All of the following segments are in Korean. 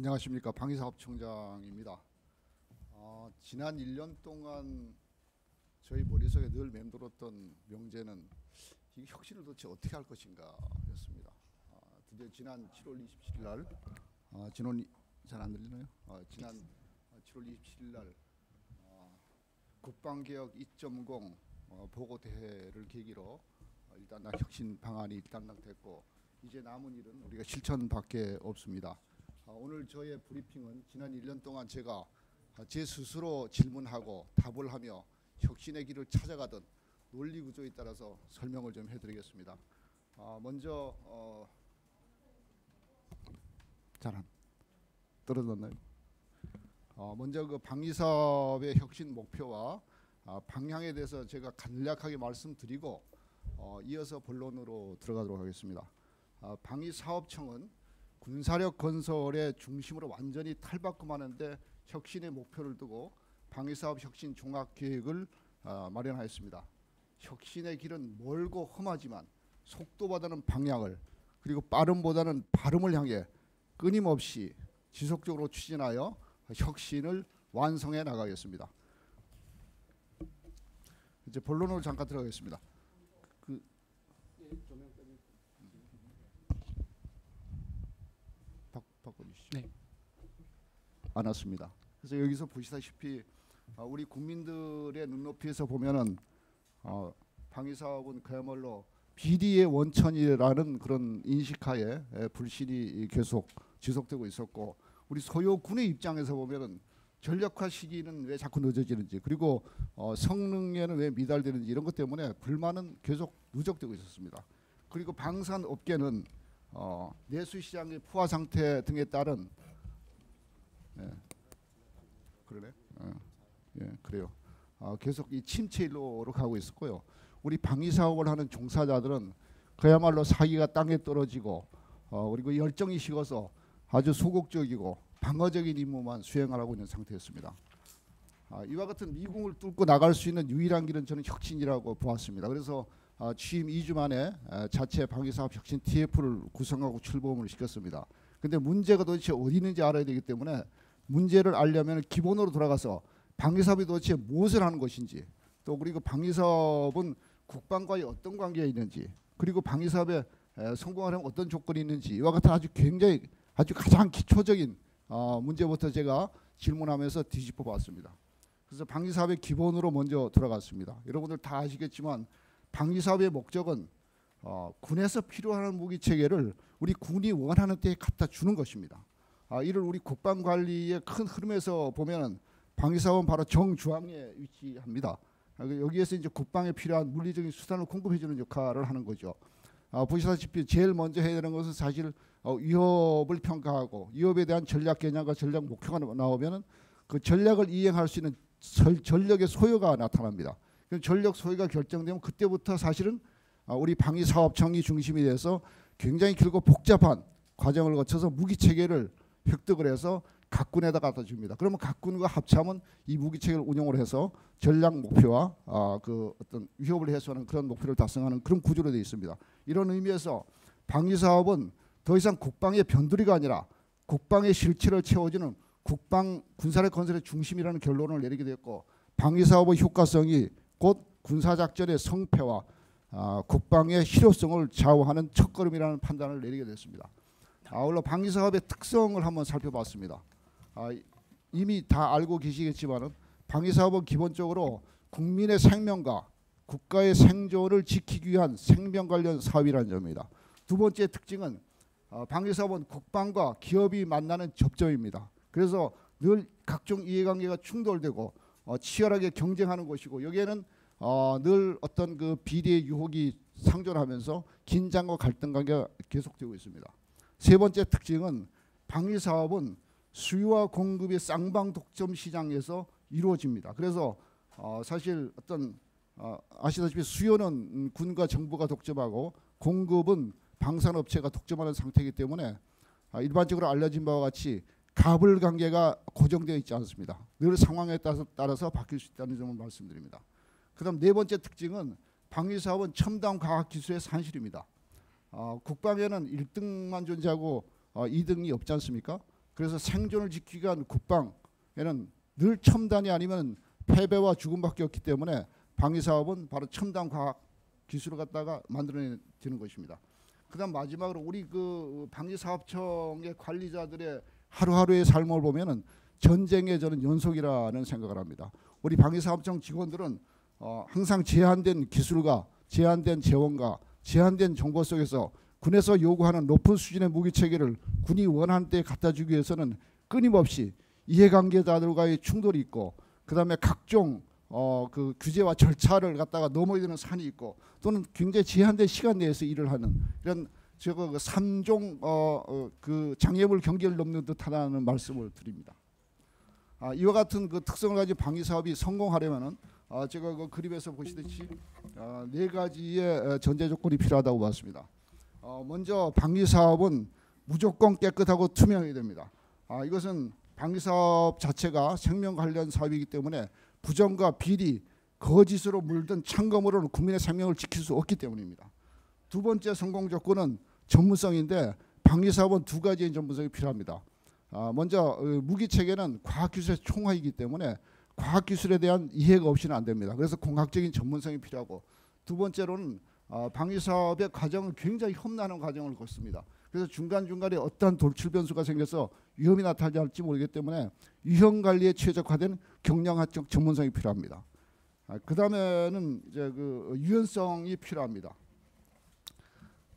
안녕하십니까 방위사업총장입니다. 어, 지난 1년 동안 저희 머릿속에 늘 맴돌았던 명제는 이 혁신을 도대체 어떻게 할 것인가였습니다. 어, 드디어 지난 7월 27일 날 어, 진원 잘안 들리나요? 어, 지난 7월 27일 날 어, 국방개혁 2.0 어, 보고 대회를 계기로 어, 일단 나 혁신 방안이 일단락됐고 이제 남은 일은 우리가 실천밖에 없습니다. 어, 오늘 저의 브리핑은 지난 1년 동안 제가 어, 제 스스로 질문하고 답을 하며 혁신의 길을 찾아가던 논리 구조에 따라서 설명을 좀 해드리겠습니다. 어, 먼저 어, 잘안 떨어졌나요? 어, 먼저 그 방위사업의 혁신 목표와 아, 방향에 대해서 제가 간략하게 말씀드리고 어, 이어서 본론으로 들어가도록 하겠습니다. 아, 방위사업청은 군사력 건설의 중심으로 완전히 탈바꿈하는데 혁신의 목표를 두고 방위사업 혁신 종합계획을 어, 마련하였습니다. 혁신의 길은 멀고 험하지만 속도보다는 방향을 그리고 빠름보다는 발음을 향해 끊임없이 지속적으로 추진하여 혁신을 완성해 나가겠습니다. 이제 본론으로 잠깐 들어가겠습니다. 그 바, 바꿔주시죠. 네. 안 왔습니다. 그래서 여기서 보시다시피 어, 우리 국민들의 눈높이에서 보면은 어, 방위 사업은 그야말로 비리의 원천이라는 그런 인식하에 에, 불신이 계속 지속되고 있었고 우리 소요 군의 입장에서 보면은 전력화 시기는 왜 자꾸 늦어지는지 그리고 어, 성능에는 왜 미달되는지 이런 것 때문에 불만은 계속 누적되고 있었습니다. 그리고 방산 업계는 어, 내수 시장의 포화 상태 등에 따른 예, 그러네. 어, 예, 그래요. 어, 계속 이 침체 일로로 가고 있었고요. 우리 방위 사업을 하는 종사자들은 그야말로 사기가 땅에 떨어지고 어, 그리고 열정이 식어서 아주 소극적이고 방어적인 임무만 수행하고 있는 상태였습니다. 아, 이와 같은 미궁을 뚫고 나갈 수 있는 유일한 길은 저는 혁신이라고 보았습니다. 그래서 아, 취임 2주 만에 아, 자체 방위사업 혁신 TF를 구성하고 출범을 시켰습니다. 근데 문제가 도대체 어디 있는지 알아야 되기 때문에 문제를 알려면 기본으로 돌아가서 방위사업이 도대체 무엇을 하는 것인지 또 그리고 방위사업은 국방과의 어떤 관계가 있는지 그리고 방위사업에 성공하려면 어떤 조건이 있는지 이와 같은 아주 굉장히 아주 가장 기초적인 어, 문제부터 제가 질문하면서 뒤집어 봤습니다. 그래서 방위사업의 기본으로 먼저 들어갔습니다. 여러분들 다 아시겠지만 방위사업의 목적은 어, 군에서 필요한 무기 체계를 우리 군이 원하는 때에 갖다 주는 것입니다. 아, 이를 우리 국방관리의 큰 흐름에서 보면은 방위사업은 바로 정중앙에 위치합니다. 아, 그 여기에서 이제 국방에 필요한 물리적인 수단을 공급해주는 역할을 하는 거죠. 아, 보시다시피 제일 먼저 해야 되는 것은 사실 어, 위협을 평가하고 위협에 대한 전략 개념과 전략 목표가 나오면은 그 전략을 이행할 수 있는 설, 전력의 소요가 나타납니다. 그 전력 소요가 결정되면 그때부터 사실은 아, 우리 방위 사업청이 중심이 돼서 굉장히 길고 복잡한 과정을 거쳐서 무기 체계를 획득을 해서 각군에다 갖다 줍니다. 그러면 각군과 합참은 이 무기 체계를 운영을 해서 전략 목표와 아, 그 어떤 위협을 해소하는 그런 목표를 달성하는 그런 구조로 되어 있습니다. 이런 의미에서 방위 사업은 더 이상 국방의 변두리가 아니라 국방의 실체를 채워주는 국방 군사력 건설의 중심이라는 결론을 내리게 되었고 방위 사업의 효과성이 곧 군사 작전의 성패와 아, 국방의 실효성을 좌우하는 첫걸음이라는 판단을 내리게 됐습니다. 아울러 방위 사업의 특성을 한번 살펴봤습니다. 아, 이미 다 알고 계시겠지만은 방위 사업은 기본적으로 국민의 생명과 국가의 생존을 지키기 위한 생명 관련 사업이라는 점입니다. 두 번째 특징은 어, 방위 사업은 국방과 기업이 만나는 접점입니다. 그래서 늘 각종 이해관계가 충돌되고 어, 치열하게 경쟁하는 것이고 여기에는 어, 늘 어떤 그 비리의 유혹이 상존하면서 긴장과 갈등 관계가 계속되고 있습니다. 세 번째 특징은 방위 사업은 수요와 공급의 쌍방 독점 시장에서 이루어집니다. 그래서 어, 사실 어떤 어, 아시다시피 수요는 군과 정부가 독점하고 공급은 방산업체가 독점하는 상태이기 때문에 아, 일반적으로 알려진 바와 같이 갑을 관계가 고정되어 있지 않습니다. 늘 상황에 따라서, 따라서 바뀔 수 있다는 점을 말씀드립니다. 그 다음 네 번째 특징은 방위 사업은 첨단 과학 기술의 산실입니다. 어, 국방에는 1등만 존재하고 어, 2등이 없지 않습니까? 그래서 생존을 지키기 위한 국방에는 늘 첨단이 아니면 패배와 죽음밖에 없기 때문에 방위 사업은 바로 첨단 과학 기술을 갖다가 만들어내는 것입니다. 그다음 마지막으로 우리 그 방위 사업청의 관리자들의 하루하루의 삶을 보면은 전쟁의 저는 연속이라는 생각을 합니다. 우리 방위 사업청 직원들은 어, 항상 제한된 기술과 제한된 재원과 제한된 정보 속에서 군에서 요구하는 높은 수준의 무기 체계를 군이 원하는 때 갖다 주기 위해서는 끊임없이 이해관계자들과의 충돌이 있고 그다음에 각종 어, 그 규제와 절차를 갖다가 넘어야 되는 산이 있고 또는 굉장히 제한된 시간 내에서 일을 하는 이런 저거 그 삼종 어, 어, 그 장애물 경계를 넘는 듯하다는 말씀을 드립니다. 아, 이와 같은 그 특성을 가진 방위 사업이 성공하려면은 아, 제가 그 그림에서 보시듯이 아, 네 가지의 전제 조건이 필요하다고 봤습니다. 어, 먼저 방위 사업은 무조건 깨끗하고 투명해야 됩니다. 아, 이것은 방위 사업 자체가 생명 관련 사업이기 때문에 부정과 비리, 거짓으로 물든 창검으로는 국민의 생명을 지킬 수 없기 때문입니다. 두 번째 성공 조건은 전문성인데 방위 사업은 두 가지의 전문성이 필요합니다. 아, 먼저 어, 무기 체계는 과학 기술의 총화이기 때문에 과학 기술에 대한 이해가 없이는 안 됩니다. 그래서 공학적인 전문성이 필요하고 두 번째로는 어, 방위 사업의 과정은 굉장히 험난한 과정을 거습니다. 그래서 중간 중간에 어떠한 돌출 변수가 생겨서 위험이 나타날지 모르기 때문에 위험 관리에 최적화된 경량학적 전문성이 필요합니다. 아, 그 다음에는 이제 그 유연성이 필요합니다.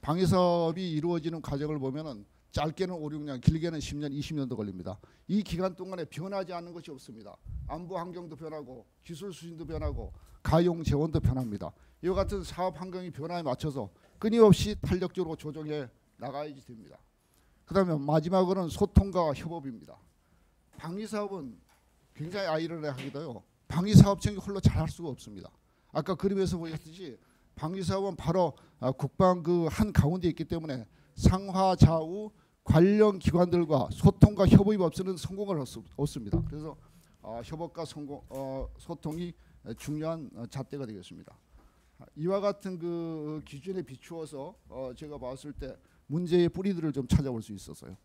방위 사업이 이루어지는 과정을 보면은 짧게는 5, 6년, 길게는 10년, 20년도 걸립니다. 이 기간 동안에 변하지 않는 것이 없습니다. 안보 환경도 변하고 기술 수준도 변하고 가용 재원도 변합니다. 이와 같은 사업 환경이 변화에 맞춰서 끊임없이 탄력적으로 조정해 나가야지 됩니다. 그다음에 마지막으로는 소통과 협업입니다. 방위 사업은 굉장히 아이러니하기도요. 방위 사업청이 홀로 잘할 수가 없습니다. 아까 그림에서 보셨듯이 방위 사업은 바로 아, 국방 그 한 가운데 있기 때문에 상하 좌우 관련 기관들과 소통과 협업이 없으면 성공을 얻습니다. 그래서 어, 협업과 성공, 어, 소통이 중요한 어, 잣대가 되겠습니다. 이와 같은 그 기준에 비추어서 어, 제가 봤을 때 문제의 뿌리들을 좀 찾아볼 수 있었어요.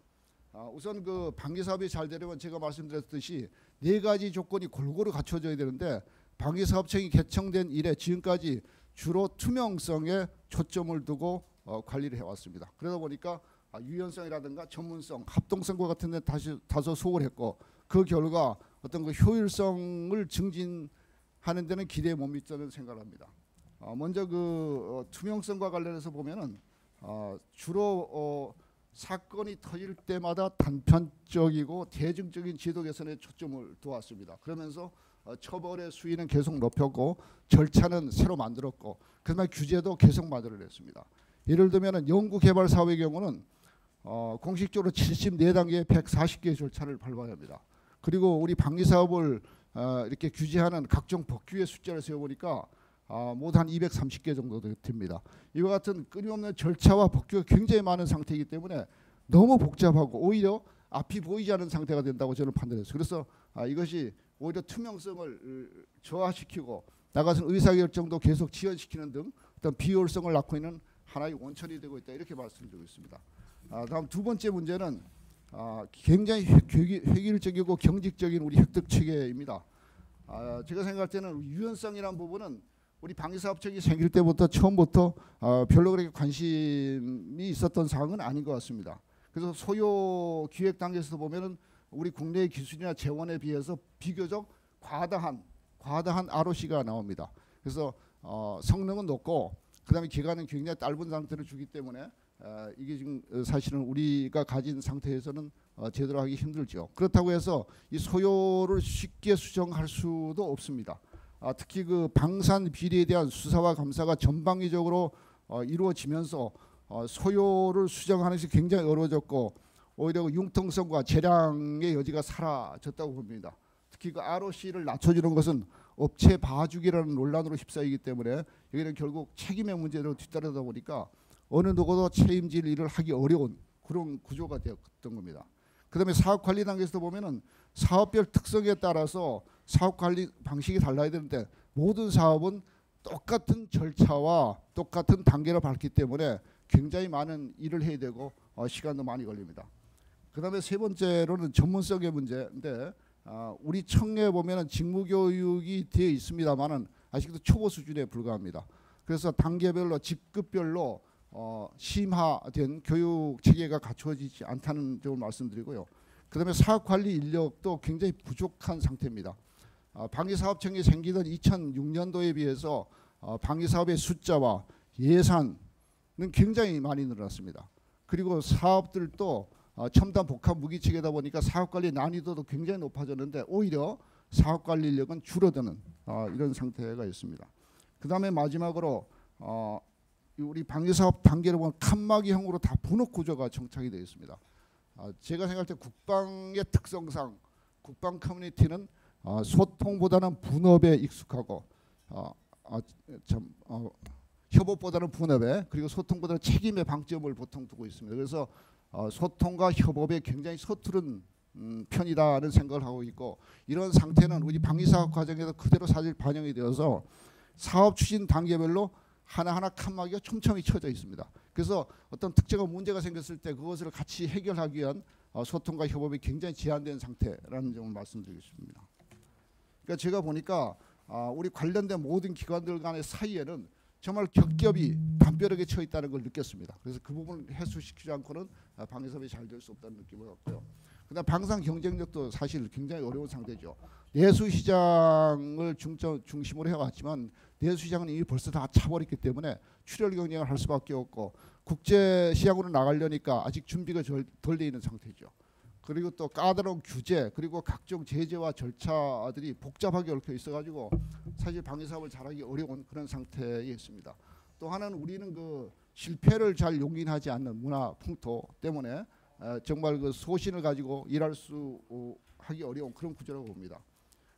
아, 우선 그 방위 사업이 잘 되려면 제가 말씀드렸듯이 네 가지 조건이 골고루 갖춰져야 되는데 방위 사업청이 개청된 이래 지금까지 주로 투명성에 초점을 두고 어, 관리를 해왔습니다. 그러다 보니까 아, 유연성이라든가 전문성, 합동성과 같은 데 다시 다소 소홀했고 그 결과 어떤 그 효율성을 증진하는 데는 기대에 못 미쳤다는 생각을 합니다. 어, 먼저 그 어, 투명성과 관련해서 보면은 어, 주로 어, 사건이 터질 때마다 단편적이고 대중적인 제도 개선에 초점을 두었습니다. 그러면서 어, 처벌의 수위는 계속 높였고 절차는 새로 만들었고 그다음에 규제도 계속 만들어냈습니다. 예를 들면 연구 개발 사업의 경우는 어, 공식적으로 74단계 140개의 절차를 밟아야 합니다. 그리고 우리 방위 사업을 어, 이렇게 규제하는 각종 법규의 숫자를 세어보니까 어, 모두 한 230개 정도 됩니다. 이와 같은 끊임없는 절차와 법규가 굉장히 많은 상태이기 때문에 너무 복잡하고 오히려 앞이 보이지 않는 상태가 된다고 저는 판단했어요. 그래서 아, 이것이 오히려 투명성을 저하시키고 나가서 의사결정도 계속 지연시키는 등 어떤 비효율성을 낳고 있는 하나의 원천이 되고 있다 이렇게 말씀드리고 있습니다. 아, 다음 두 번째 문제는 아, 굉장히 획일적이고 경직적인 우리 획득 체계입니다. 아, 제가 생각할 때는 유연성이란 부분은 우리 방위사업청이 생길 때부터 처음부터 어, 별로 그렇게 관심이 있었던 사항은 아닌 것 같습니다. 그래서 소요 기획 단계에서 보면은 우리 국내의 기술이나 재원에 비해서 비교적 과다한 과다한 ROC가 나옵니다. 그래서 어, 성능은 높고 그다음에 기간은 굉장히 짧은 상태로 주기 때문에 어, 이게 지금 사실은 우리가 가진 상태에서는 어, 제대로 하기 힘들죠. 그렇다고 해서 이 소요를 쉽게 수정할 수도 없습니다. 아, 특히 그 방산 비리에 대한 수사와 감사가 전방위적으로 어, 이루어지면서 어, 소요를 수정하는 것이 굉장히 어려워졌고 오히려 그 융통성과 재량의 여지가 사라졌다고 봅니다. 특히 그 ROC를 낮춰주는 것은 업체 봐주기라는 논란으로 휩싸이기 때문에 여기는 결국 책임의 문제로 뒤따르다 보니까 어느 누구도 책임질 일을 하기 어려운 그런 구조가 되었던 겁니다. 그다음에 사업 관리 단계에서 보면은 사업별 특성에 따라서 사업 관리 방식이 달라야 되는데 모든 사업은 똑같은 절차와 똑같은 단계를 밟기 때문에 굉장히 많은 일을 해야 되고 어, 시간도 많이 걸립니다. 그다음에 세 번째로는 전문성의 문제인데 아, 우리 청에 보면은 직무 교육이 되어 있습니다만은 아직도 초보 수준에 불과합니다. 그래서 단계별로 직급별로 어, 심화된 교육 체계가 갖춰지지 않다는 점을 말씀드리고요. 그다음에 사업 관리 인력도 굉장히 부족한 상태입니다. 아, 방위사업청이 생기던 2006년도에 비해서 어, 방위사업의 숫자와 예산은 굉장히 많이 늘어났습니다. 그리고 사업들도 어, 첨단 복합 무기 체계다 보니까 사업 관리 난이도도 굉장히 높아졌는데 오히려 사업 관리 인력은 줄어드는 어, 이런 상태가 있습니다. 그다음에 마지막으로 어, 우리 방위 사업 단계를 보면 칸막이형으로 다 분업 구조가 정착이 되어 있습니다. 아, 제가 생각할 때 국방의 특성상 국방 커뮤니티는 어, 소통보다는 분업에 익숙하고 어, 어, 참, 어, 협업보다는 분업에 그리고 소통보다는 책임의 방점을 보통 두고 있습니다. 그래서 어, 소통과 협업에 굉장히 서투른 음, 편이다는 생각을 하고 있고 이런 상태는 우리 방위사업 과정에서 그대로 사실 반영이 되어서 사업 추진 단계별로 하나하나 칸막이가 촘촘히 쳐져 있습니다. 그래서 어떤 특정한 문제가 생겼을 때 그것을 같이 해결하기 위한 어, 소통과 협업이 굉장히 제한된 상태라는 점을 말씀드리겠습니다. 그러니까 제가 보니까 아, 우리 관련된 모든 기관들 간의 사이에는 정말 겹겹이 담벼락에 쳐 있다는 걸 느꼈습니다. 그래서 그 부분을 해소시키지 않고는 아, 방위사업이 잘 될 수 없다는 느낌을 갖고요. 그다음 방산 경쟁력도 사실 굉장히 어려운 상태죠. 내수 시장을 중점 중심으로 해왔지만 내수 시장은 이미 벌써 다 차버렸기 때문에 출혈 경쟁을 할 수밖에 없고 국제 시장으로 나가려니까 아직 준비가 덜 돼 있는 상태죠. 그리고 또 까다로운 규제 그리고 각종 제재와 절차들이 복잡하게 얽혀 있어가지고 사실 방위 사업을 잘하기 어려운 그런 상태에 있습니다. 또 하나는 우리는 그 실패를 잘 용인하지 않는 문화 풍토 때문에 정말 그 소신을 가지고 일할 수 어, 하기 어려운 그런 구조라고 봅니다.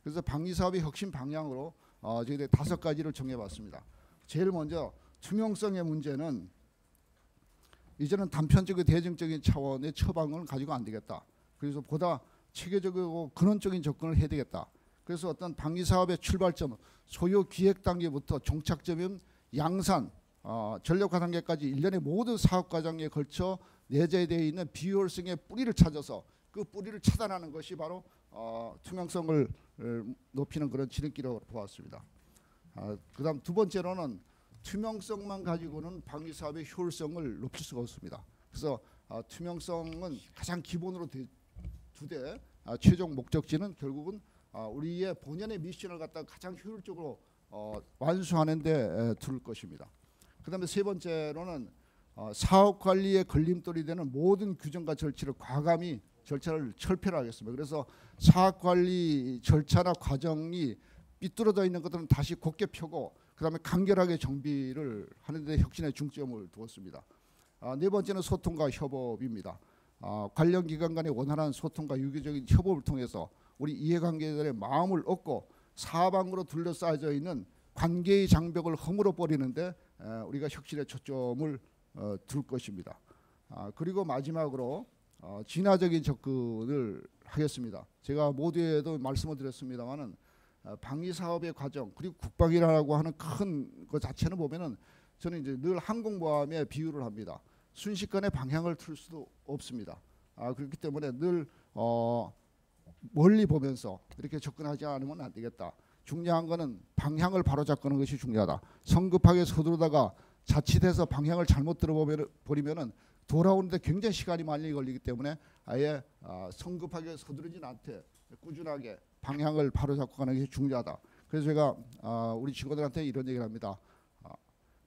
그래서 방위 사업의 혁신 방향으로 어, 저희들 다섯 가지를 정해봤습니다. 제일 먼저 투명성의 문제는 이제는 단편적이고 대중적인 차원의 처방을 가지고 안 되겠다. 그래서 보다 체계적이고 근원적인 접근을 해야 되겠다. 그래서 어떤 방위 사업의 출발점, 소요 기획 단계부터 종착점인 양산, 어, 전력화 단계까지 일련의 모든 사업 과정에 걸쳐 내재되어 있는 비효율성의 뿌리를 찾아서 그 뿌리를 차단하는 것이 바로 어, 투명성을 높이는 그런 지름길로 보았습니다. 아, 그다음 두 번째로는 투명성만 가지고는 방위 사업의 효율성을 높일 수가 없습니다. 그래서 아, 투명성은 가장 기본으로 두대 아, 최종 목적지는 결국은 아, 우리의 본연의 미션을 갖다 가장 효율적으로 어, 완수하는데 둘 것입니다. 그다음에 세 번째로는 어, 사업 관리의 걸림돌이 되는 모든 규정과 절차를 과감히 절차를 철폐를 하겠습니다. 그래서 사업 관리 절차나 과정이 삐뚤어져 있는 것들은 다시 곱게 펴고 그다음에 간결하게 정비를 하는데 혁신의 중점을 두었습니다. 아, 네 번째는 소통과 협업입니다. 아, 관련 기관 간의 원활한 소통과 유기적인 협업을 통해서 우리 이해관계자들의 마음을 얻고 사방으로 둘러싸여져 있는 관계의 장벽을 허물어 버리는데 우리가 혁신의 초점을 어, 둘 것입니다. 아, 그리고 마지막으로 어, 진화적인 접근을 하겠습니다. 제가 모두에도 말씀을 드렸습니다만은 어, 방위 사업의 과정 그리고 국방이라고 하는 큰것 자체는 보면은 저는 이제 늘 항공모함에 비유를 합니다. 순식간에 방향을 틀 수도 없습니다. 아 그렇기 때문에 늘 어, 멀리 보면서 이렇게 접근하지 않으면 안 되겠다. 중요한 거는 방향을 바로잡는 것이 중요하다. 성급하게 서두르다가 자칫해서 방향을 잘못 들어버리면은 돌아오는데 굉장히 시간이 많이 걸리기 때문에 아예 어, 성급하게 서두르진 않되 꾸준하게 방향을 바로잡고 가는 게 중요하다. 그래서 제가 어, 우리 친구들한테 이런 얘기를 합니다. 어,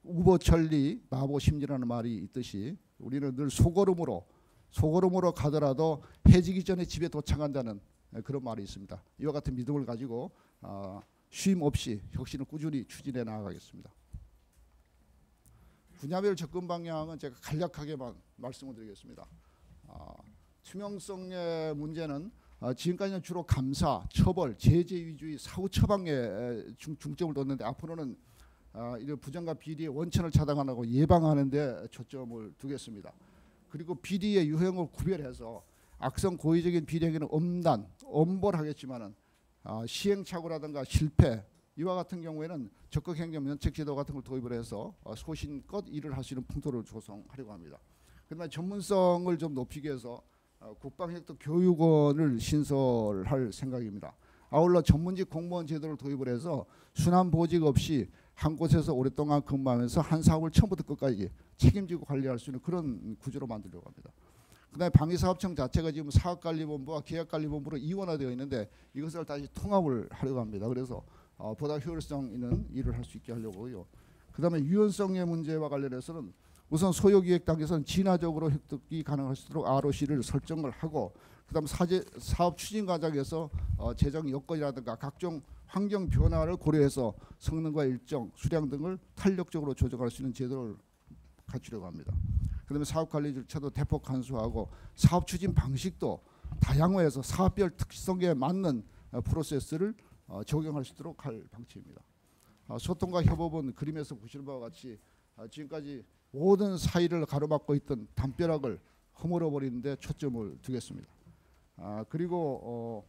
우보천리 마보심리라는 말이 있듯이 우리는 늘 소걸음으로 소걸음으로 가더라도 해지기 전에 집에 도착한다는 그런 말이 있습니다. 이와 같은 믿음을 가지고 어, 쉼 없이 혁신을 꾸준히 추진해 나가겠습니다. 분야별 접근 방향은 제가 간략하게만 말씀을 드리겠습니다. 아, 투명성의 문제는 아, 지금까지는 주로 감사, 처벌, 제재 위주의 사후 처방에 중, 점을 뒀는데 앞으로는 아, 이런 부정과 비리의 원천을 차단하고 예방하는 데 초점을 두겠습니다. 그리고 비리의 유형을 구별해서 악성 고의적인 비리행위는 엄단, 엄벌하겠지만은 아, 시행착오라든가 실패, 이와 같은 경우에는 적극 행정 면책 제도 같은 걸 도입을 해서 어, 소신껏 일을 할 수 있는 풍토를 조성하려고 합니다. 그다음에 전문성을 좀 높이기 위해서 어, 국방핵도 교육원을 신설할 생각입니다. 아울러 전문직 공무원 제도를 도입을 해서 순환 보직 없이 한 곳에서 오랫동안 근무하면서 한 사업을 처음부터 끝까지 책임지고 관리할 수 있는 그런 구조로 만들려고 합니다. 그다음에 방위사업청 자체가 지금 사업관리본부와 계약관리본부로 이원화되어 있는데 이것을 다시 통합을 하려고 합니다. 그래서 어, 보다 효율성 있는 일을 할 수 있게 하려고요. 그다음에 유연성의 문제와 관련해서는 우선 소요기획 단계에서는 진화적으로 획득이 가능할 수 있도록 ROC를 설정을 하고 그다음 사제 사업 추진 과정에서 어, 재정 여건이라든가 각종 환경 변화를 고려해서 성능과 일정, 수량 등을 탄력적으로 조정할 수 있는 제도를 갖추려고 합니다. 그다음에 사업 관리 절차도 대폭 간소하고 사업 추진 방식도 다양화해서 사업별 특성에 맞는 어, 프로세스를 어, 적용할 수 있도록 할 방침입니다. 어, 소통과 협업은 그림에서 보시는 바와 같이 어, 지금까지 모든 사이를 가로막고 있던 담벼락을 허물어 버리는데 초점을 두겠습니다. 아, 그리고 어,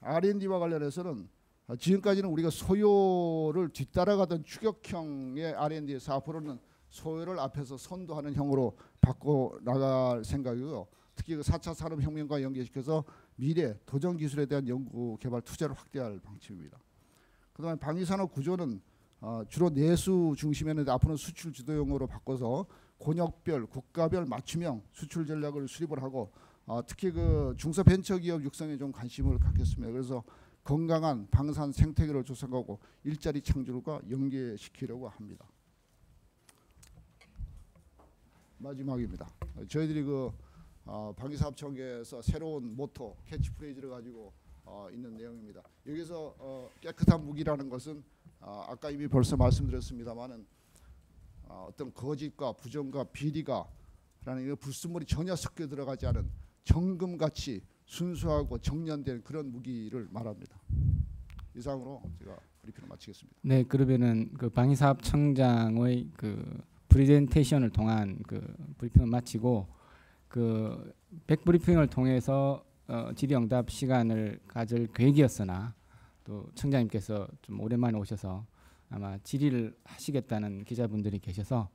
R&D와 관련해서는 어, 지금까지는 우리가 소요를 뒤따라가던 추격형의 R&D에서 앞으로는 소요를 앞에서 선도하는 형으로 바꿔 나갈 생각이고요. 특히 그 4차 산업혁명과 연계시켜서 미래 도전 기술에 대한 연구 개발 투자를 확대할 방침입니다. 그다음에 방위산업 구조는 어, 주로 내수 중심이었는데 앞으로는 수출 주도형으로 바꿔서 권역별, 국가별 맞춤형 수출 전략을 수립을 하고 어, 특히 그 중소벤처기업 육성에 좀 관심을 갖겠습니다. 그래서 건강한 방산 생태계를 조성하고 일자리 창출과 연계시키려고 합니다. 마지막입니다. 어, 저희들이 그 어, 방위사업청에서 새로운 모토 캐치프레이즈를 가지고 어, 있는 내용입니다. 여기서 어, 깨끗한 무기라는 것은 어, 아까 이미 벌써 말씀드렸습니다만은 어, 어떤 거짓과 부정과 비리가 라는 이 불순물이 전혀 섞여 들어가지 않은 정금같이 순수하고 정련된 그런 무기를 말합니다. 이상으로 제가 브리핑을 마치겠습니다. 네, 그러면은 그 방위사업청장의 그 프레젠테이션을 통한 그 브리핑을 마치고 그 백브리핑을 통해서 어, 질의응답 시간을 가질 계획이었으나 또 청장님께서 좀 오랜만에 오셔서 아마 질의를 하시겠다는 기자분들이 계셔서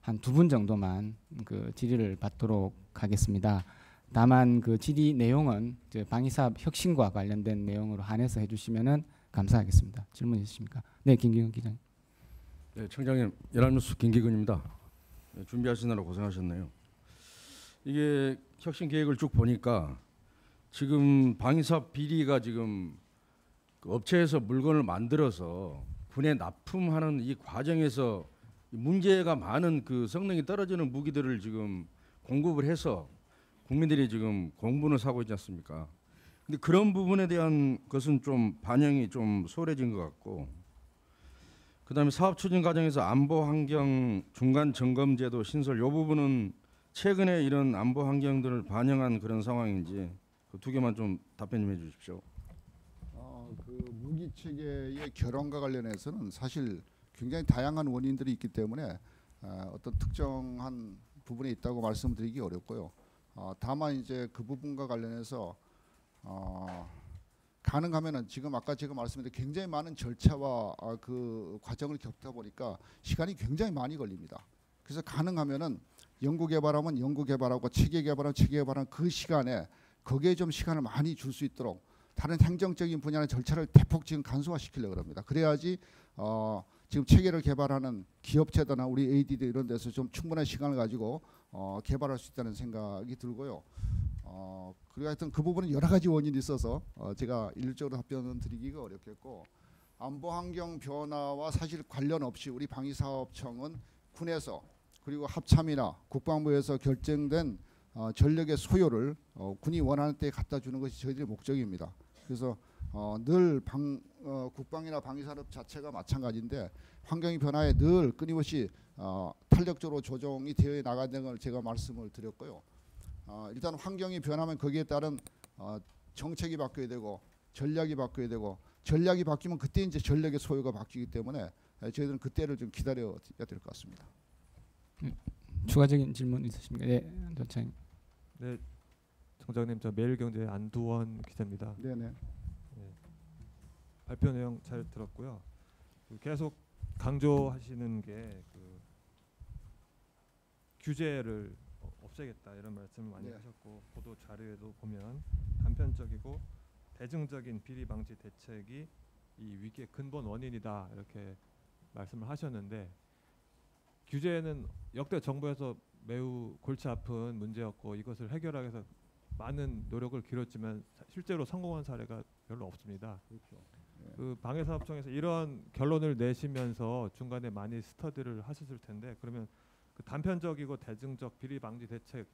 한 두 분 정도만 그 질의를 받도록 하겠습니다. 다만 그 질의 내용은 방위사업 혁신과 관련된 내용으로 한해서 해주시면은 감사하겠습니다. 질문 있으십니까? 네, 김기현 기자님. 네, 청장님 연합뉴스 김기근입니다. 네, 준비하시느라 고생하셨네요. 이게 혁신 계획을 쭉 보니까 지금 방위사업 비리가 지금 그 업체에서 물건을 만들어서 군에 납품하는 이 과정에서 문제가 많은 그 성능이 떨어지는 무기들을 지금 공급을 해서 국민들이 지금 공분을 사고 있지 않습니까? 근데 그런 부분에 대한 것은 좀 반영이 좀 소홀해진 것 같고 그다음에 사업 추진 과정에서 안보 환경 중간 점검 제도 신설 요 부분은 최근에 이런 안보 환경들을 반영한 그런 상황인지 그 두 개만 좀 답변 좀 해주십시오. 어, 그 무기 체계의 결함과 관련해서는 사실 굉장히 다양한 원인들이 있기 때문에 어, 어떤 특정한 부분에 있다고 말씀드리기 어렵고요. 어, 다만 이제 그 부분과 관련해서 어, 가능하면은 지금 아까 제가 말씀드린 굉장히 많은 절차와 아, 그 과정을 겪다 보니까 시간이 굉장히 많이 걸립니다. 그래서 가능하면은 연구 개발하면 연구 개발하고 체계 개발하면 체계 개발하는 그 시간에 거기에 좀 시간을 많이 줄 수 있도록 다른 행정적인 분야의 절차를 대폭 지금 간소화시키려고 합니다. 그래야지 어, 지금 체계를 개발하는 기업체들나 우리 ADD 이런 데서 좀 충분한 시간을 가지고 어, 개발할 수 있다는 생각이 들고요. 어, 그리고 하여튼 그 부분은 여러 가지 원인이 있어서 어, 제가 일률적으로 답변을 드리기가 어렵겠고 안보 환경 변화와 사실 관련 없이 우리 방위사업청은 군에서 그리고 합참이나 국방부에서 결정된 어, 전력의 소요를 어, 군이 원하는 때에 갖다 주는 것이 저희들의 목적입니다. 그래서 어, 늘 방, 어, 국방이나 방위산업 자체가 마찬가지인데 환경의 변화에 늘 끊임없이 어, 탄력적으로 조정이 되어 나가는 걸 제가 말씀을 드렸고요. 어, 일단 환경이 변하면 거기에 따른 어, 정책이 바뀌어야 되고 전략이 바뀌어야 되고 전략이 바뀌면 그때 이제 전력의 소요가 바뀌기 때문에 에, 저희들은 그때를 좀 기다려야 될 것 같습니다. 추가적인 질문 있으십니까? 네, 전차님. 네, 청장님 저 매일경제 안두원 기자입니다. 네네. 발표 내용 잘 들었고요. 그 계속 강조하시는 게 그 규제를 어, 없, 없애겠다 이런 말씀을 많이 네. 하셨고 보도 자료에도 보면 단편적이고 대중적인 비리 방지 대책이 이 위기의 근본 원인이다 이렇게 말씀을 하셨는데 규제는 역대 정부에서 매우 골치 아픈 문제였고 이것을 해결하기 위해서 많은 노력을 기울였지만 사- 실제로 성공한 사례가 별로 없습니다. 그렇죠. 그 방해사업청에서 이런 결론을 내시면서 중간에 많이 스터디를 하셨을 텐데 그러면 그 단편적이고 대중적 비리 방지 대책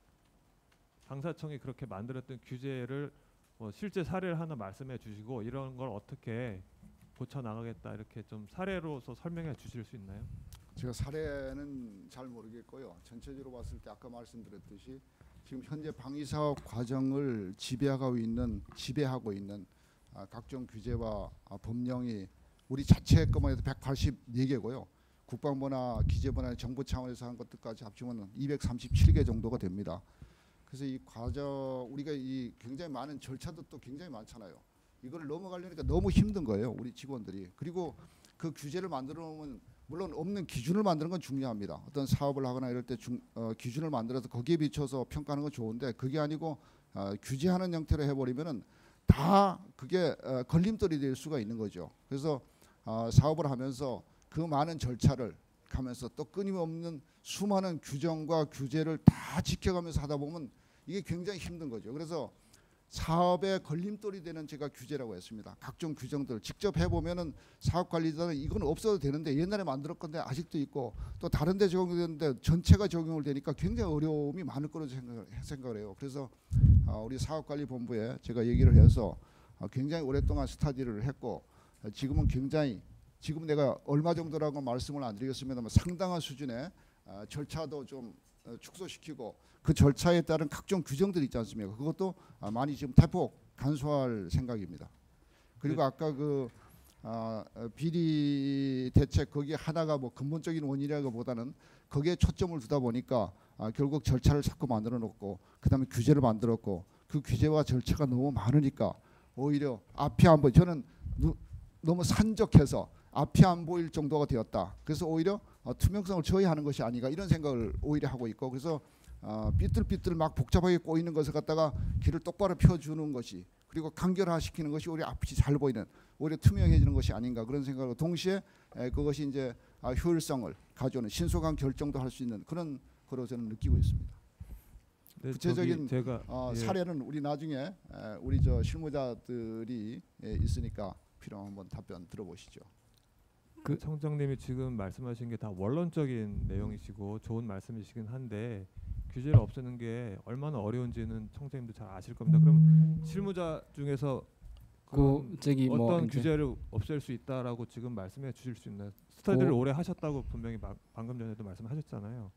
방사청이 그렇게 만들었던 규제를 뭐 실제 사례를 하나 말씀해 주시고 이런 걸 어떻게 고쳐 나가겠다 이렇게 좀 사례로서 설명해 주실 수 있나요? 제가 사례는 잘 모르겠고요. 전체적으로 봤을 때 아까 말씀드렸듯이 지금 현재 방위 사업 과정을 지배하고 있는 지배하고 있는 아, 각종 규제와 아, 법령이 우리 자체 것만 해도 184개고요. 국방부나 기재부나 정부 차원에서 한 것들까지 합치면 237개 정도가 됩니다. 그래서 이 과정 우리가 이 굉장히 많은 절차도 또 굉장히 많잖아요. 이걸 넘어가려니까 너무 힘든 거예요, 우리 직원들이. 그리고 그 규제를 만들어 놓으면 물론 없는 기준을 만드는 건 중요합니다. 어떤 사업을 하거나 이럴 때 중, 어, 기준을 만들어서 거기에 비춰서 평가하는 건 좋은데 그게 아니고 어, 규제하는 형태로 해버리면은 다 그게 어, 걸림돌이 될 수가 있는 거죠. 그래서 어, 사업을 하면서 그 많은 절차를 가면서 또 끊임없는 수많은 규정과 규제를 다 지켜가면서 하다 보면 이게 굉장히 힘든 거죠. 그래서 사업의 걸림돌이 되는 제가 규제라고 했습니다. 각종 규정들 직접 해보면은 사업 관리자는 이건 없어도 되는데 옛날에 만들었건데 아직도 있고 또 다른 데 적용되는데 전체가 적용을 되니까 굉장히 어려움이 많을 거로 생각을, 생각을 해요. 그래서 어, 우리 사업관리본부에 제가 얘기를 해서 어, 굉장히 오랫동안 스타디를 했고 어, 지금은 굉장히 지금 내가 얼마 정도라고 말씀을 안 드리겠습니다만 상당한 수준의 어, 절차도 좀 어, 축소시키고 그 절차에 따른 각종 규정들이 있지 않습니까? 그것도 아, 많이 지금 대폭 간소화할 생각입니다. 그리고 아까 그 아, 어, 비리 대책 거기 하나가 뭐 근본적인 원인이라기보다는 거기에 초점을 두다 보니까 아, 결국 절차를 자꾸 만들어 놓고 그다음에 규제를 만들었고 그 규제와 절차가 너무 많으니까 오히려 앞이 안 보여 저는 누, 너무 산적해서 앞이 안 보일 정도가 되었다. 그래서 오히려 어, 투명성을 저해하는 것이 아닌가 이런 생각을 오히려 하고 있고 그래서 어, 삐뚤삐뚤 막 복잡하게 꼬이는 것을 갖다가 길을 똑바로 펴주는 것이 그리고 간결화시키는 것이 오히려 앞이 잘 보이는 오히려 투명해지는 것이 아닌가 그런 생각으로 동시에 에, 그것이 이제 아, 효율성을 가져오는 신속한 결정도 할 수 있는 그런 거로 저는 느끼고 있습니다. 네, 구체적인, 제가 어, 예. 사례는 우리 나중에 에, 우리 저 실무자들이 에, 있으니까 필요하면 한번 답변 들어보시죠. 그 청장님이 지금 말씀하신 게 다 원론적인 내용이시고 좋은 말씀이시긴 한데 규제를 없애는 게 얼마나 어려운지는 청장님도 잘 아실 겁니다. 그럼 실무자 중에서 그 저기 뭐 어떤 이제 규제를 없앨 수 있다라고 지금 말씀해 주실 수 있나요? 스터디를 그- 오래 하셨다고 분명히 마, 방금 전에도 말씀하셨잖아요.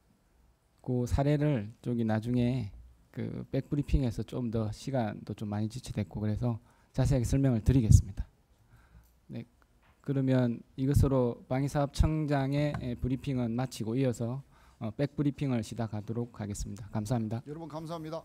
그 사례를 저기 나중에 그 백브리핑에서 좀 더 시간도 좀 많이 지체됐고 그래서 자세하게 설명을 드리겠습니다. 네. 그러면 이것으로 방위사업청장의 에, 브리핑은 마치고 이어서 어, 백브리핑을 시작하도록 하겠습니다. 감사합니다. 여러분 감사합니다.